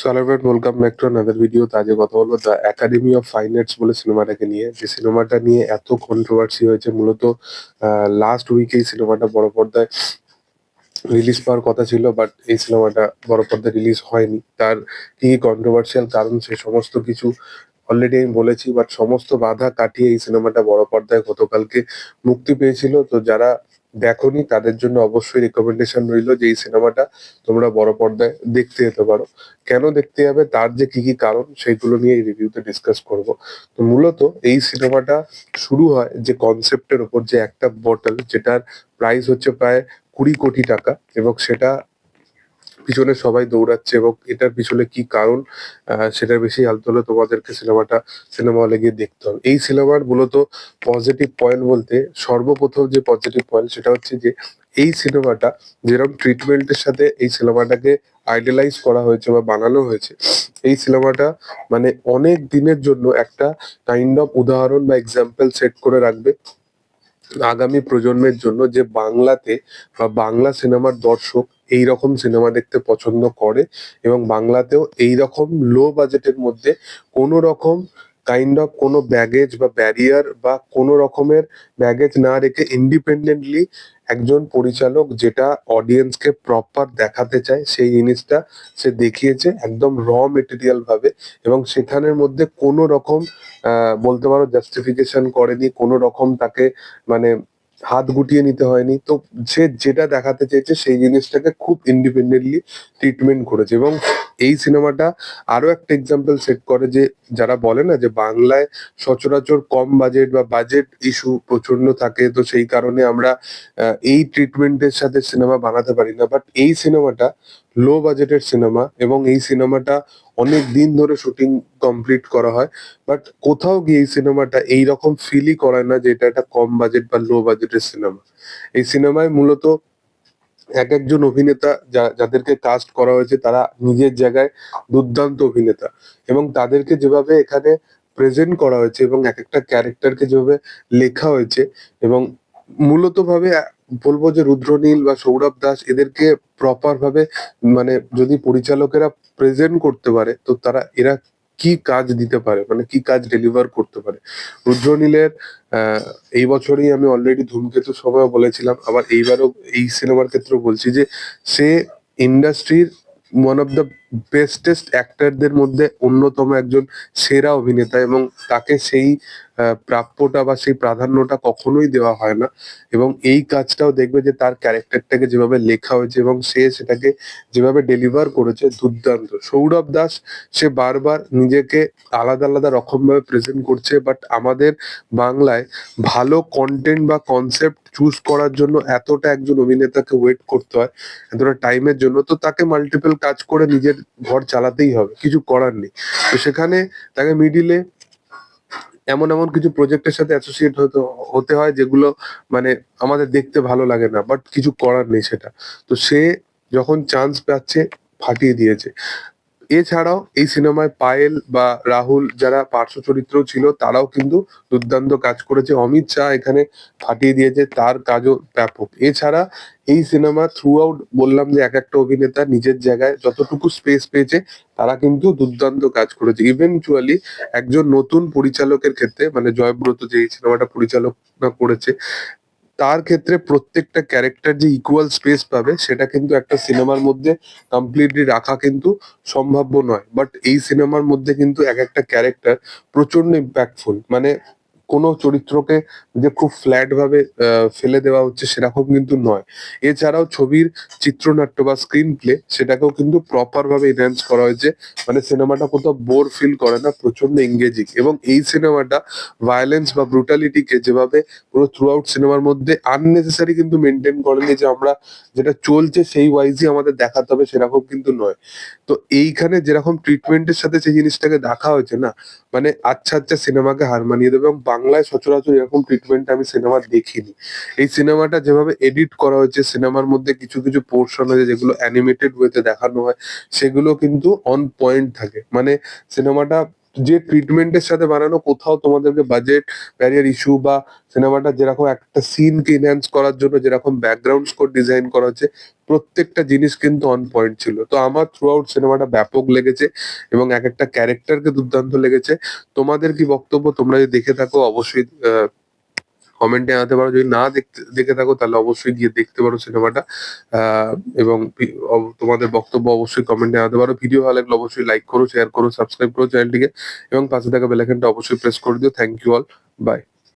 সালারবেট welcome back to another video আজকে কথা বলব। The academy of fine arts বলে সিনেমাটাকে নিয়ে। যে সিনেমাটা নিয়ে এত কন্ট্রোভার্সি হয়েছে, মূলত লাস্ট উইকে এই সিনেমাটা বড় পর্দায় রিলিজ পাওয়ার কথা ছিল বাট এই সিনেমাটা বড় পর্দায় রিলিজ হয়নি। তার কি কন্ট্রোভার্সিয়াল কারণ, সে সমস্ত কিছু অলরেডি আমি বলেছি বাট সমস্ত বাধা কাটিয়ে এই সিনেমাটা বড় পর্দায় গতকালকে মুক্তি পেয়েছিল। তো যারা দেখোনি, তাদের জন্য অবশ্যই রেকমেন্ডেশন রইল যে এই সিনেমাটা তোমরা বড় পর্দায় দেখতে যেতে পারো। কেন দেখতে যাবে, তার যে কি কি কারণ সেগুলো নিয়ে এই রিভিউতে ডিসকাস করব। তো মূলত এই সিনেমাটা শুরু হয় যে কনসেপ্টের ওপর যে একটা বটল যেটার প্রাইস হচ্ছে প্রায় কুড়ি কোটি টাকা এবং সেটা পিছনে সবাই দৌড়াচ্ছে এবং এটার পিছনে কি কারণ সেটার বেশি আলতো হলে তোমাদেরকে সিনেমাটা সিনেমা হলে গিয়ে দেখতে হবে। এই সিনেমার মূলত পজিটিভ পয়েন্ট বলতে সর্বপ্রথম যে পজিটিভ পয়েন্ট সেটা হচ্ছে যে, এই সিনেমাটা যেরকম ট্রিটমেন্টের সাথে এই সিনেমাটাকে আইডেলাইজ করা হয়েছে বা বানানো হয়েছে, এই সিনেমাটা মানে অনেক দিনের জন্য একটা কাইন্ড অফ উদাহরণ বা এক্সাম্পল সেট করে রাখবে আগামী প্রজন্মের জন্য যে বাংলাতে বা বাংলা সিনেমার দর্শক এই রকম সিনেমা দেখতে পছন্দ করে এবং বাংলাতেও এই রকম লো বাজেটের মধ্যে কোনো রকম কাইন্ড অফ কোনো ব্যাগেজ বা ব্যারিয়ার বা কোনো রকমের ব্যাগেজ না রেখে ইন্ডিপেন্ডেন্টলি একজন পরিচালক যেটা অডিয়েন্সকে প্রপার দেখাতে চায়, সেই জিনিসটা সে দেখিয়েছে একদম র মেটেরিয়াল ভাবে এবং সেখানের মধ্যে কোনো রকম বলতে পারো জাস্টিফিকেশন করেনি, কোনো রকম তাকে মানে হাত গুটিয়ে নিতে হয়নি। তো সে যেটা দেখাতে চেয়েছে, সেই জিনিসটাকে খুব ইন্ডিপেন্ডেন্টলি ট্রিটমেন্ট করেছে এবং এই সিনেমাটা আরও একটা এক্সাম্পল সেট করে যে, যারা বলে না যে বাংলায় সচরাচর কম বাজেট বা বাজেট ইস্যু প্রচণ্ড থাকে, তো সেই কারণে আমরা এই ট্রিটমেন্টের সাথে সিনেমা বানাতে পারি না। বাট এই সিনেমাটা লো বাজেটের সিনেমা এবং এই সিনেমাটা অনেক দিন ধরে শুটিং কমপ্লিট করা হয়। বাট কোথাও গিয়ে এই সিনেমাটা এইরকম ফিলই করায় না যে এটা একটা কম বাজেট বা লো বাজেটের সিনেমা এই সিনেমায় মূলত এক একজন অভিনেতা যাদেরকে কাস্ট করা হয়েছে, তারা নিজের জায়গায় দুর্দান্ত অভিনেতা। এবং তাদেরকে যেভাবে এখানে প্রেজেন্ট করা হয়েছে এবং এক একটা ক্যারেক্টারকে যেভাবে লেখা হয়েছে এবং মূলত ভাবে বলব যে রুদ্রনীল বা সৌরভ দাস এদেরকে প্রপার ভাবে মানে যদি পরিচালকেরা প্রেজেন্ট করতে পারে, তো তারা, এরা কি কাজ দিতে পারে? মানে কি কাজ ডেলিভার করতে পারে? রুদ্র নীলের এই বছরই আমি অলরেডি ধূমকেতু সময় বলেছিলাম। আবার এইবারও এই সিনেমার ক্ষেত্রেও বলছি যে সে ইন্ডাস্ট্রির ওয়ান অফ দ্য বেস্টেস্ট অ্যাক্টরদের মধ্যে অন্যতম একজন সেরা অভিনেতা এবং তাকে সেই প্রাপ্যটা বা সেই প্রাধান্যটা কখনোই দেওয়া হয় না এবং এই কাজটাও দেখবে যে তার ক্যারেক্টারটাকে যেভাবে লেখা হয়েছে এবং সে সেটাকে যেভাবে ডেলিভার করেছে দুর্দান্ত। সৌরভ দাস, সে বারবার নিজেকে আলাদা আলাদা রকম ভাবে প্রেজেন্ট করছে বাট আমাদের বাংলায় ভালো কন্টেন্ট বা কনসেপ্ট চুজ করার জন্য এতটা একজন অভিনেতাকে ওয়েট করতে হয়, এতটা টাইমের জন্য। তো তাকে মাল্টিপল কাজ করে নিজের ঘর চালাতেই হবে, কিছু করার নেই। তো সেখানে তাকে মিডিলে এমন এমন কিছু প্রজেক্টের সাথে অ্যাসোসিয়েট হতে হতে হয় যেগুলো মানে আমাদের দেখতে ভালো লাগে না বাট কিছু করার নেই সেটা। তো সে যখন চান্স পাচ্ছে, ফাটিয়ে দিয়েছে। এছাড়াও এই সিনেমায় পায়েল বা রাহুল যারা পার্শ্ব চরিত্র ছিল, তারাও কিন্তু দুর্দান্ত কাজ করেছে। অমিত শাহ এখানে ফাটিয়ে দিয়েছে, তার কাজও ব্যাপক। এছাড়া এই সিনেমা থ্রু আউট বললাম যে এক একটা অভিনেতা নিজের জায়গায় যতটুকু স্পেস পেয়েছে, তারা কিন্তু দুর্দান্ত কাজ করেছে। ইভেনচুয়ালি একজন নতুন পরিচালকের ক্ষেত্রে মানে জয়ব্রত যে এই সিনেমাটা পরিচালনা করেছে তার ক্ষেত্রে প্রত্যেকটা ক্যারেক্টার যে ইকুয়াল স্পেস পাবে, সেটা কিন্তু একটা সিনেমার মধ্যে কমপ্লিটলি রাখা কিন্তু সম্ভাব্য নয়। বাট এই সিনেমার মধ্যে কিন্তু এক একটা ক্যারেক্টার প্রচণ্ড ইম্প্যাক্টফুল মানে কোনো চরিত্রকে যে খুব ফ্ল্যাট ভাবে ফেলে দেওয়া হচ্ছে সেরকম কিন্তু নয়। এছাড়াও ছবির চিত্রনাট্য বা স্ক্রিন প্লে সেটাকেও কিন্তু প্রপার ভাবে এনহ্যান্স করা হয়েছে। মানে সিনেমাটা কোথাও বোর ফিল করে না, প্রচণ্ড এঙ্গেজিং এবং এই সিনেমাটা ভায়োলেন্স বা ব্রুটালিটিকে যেভাবে পুরো থ্রু আউট সিনেমার মধ্যে আননেসেসারি কিন্তু মেনটেন করেনি যে আমরা যেটা চলছে সেই ওয়াইজই আমাদের দেখাতে হবে সেরকম কিন্তু নয়। তো এইখানে যেরকম ট্রিটমেন্টের সাথে সেই জিনিসটাকে দেখা হয়েছে না মানে আচ্ছা আচ্ছা সিনেমাকে হার মানিয়ে দেবে এবং বাংলায় সচরাচর এরকম ট্রিটমেন্ট আমি সিনেমা দেখিনি। এই সিনেমাটা যেভাবে এডিট করা হয়েছে সিনেমার মধ্যে কিছু কিছু পোর্শন আছে যেগুলো অ্যানিমেটেড ওয়েতে দেখানো হয়, সেগুলো কিন্তু অন পয়েন্ট থাকে। মানে সিনেমাটা যে ট্রিটমেন্টের সাথে বানানো, কোথাও তোমাদেরকে বাজেট ব্যারিয়ার ইস্যু বা সিনেমাটা যেরকম একটা সিনকে ইনহ্যান্স করার জন্য যেরকম ব্যাকগ্রাউন্ড স্কোর ডিজাইন করা হচ্ছে, প্রত্যেকটা জিনিস কিন্তু অন পয়েন্ট ছিল। তো আমার থ্রু আউট সিনেমাটা ব্যাপক লেগেছে এবং এক একটা ক্যারেক্টারকে দুর্দান্ত লেগেছে। তোমাদের কি বক্তব্য? তোমরা যদি দেখে থাকো, অবশ্যই কমেন্টে জানাতে পারো। যদি না দেখতে, দেখে থাকো, তাহলে অবশ্যই গিয়ে দেখতে পারো সিনেমাটা। এবং তোমাদের বক্তব্য অবশ্যই কমেন্টে জানাতে পারো। ভিডিও ভালো লাগলে অবশ্যই লাইক করো শেয়ার করো সাবস্ক্রাইব করো চ্যানেলটিকে এবং পাশে থাকা বেলাইকনটা অবশ্যই প্রেস করে দিও। Thank you all by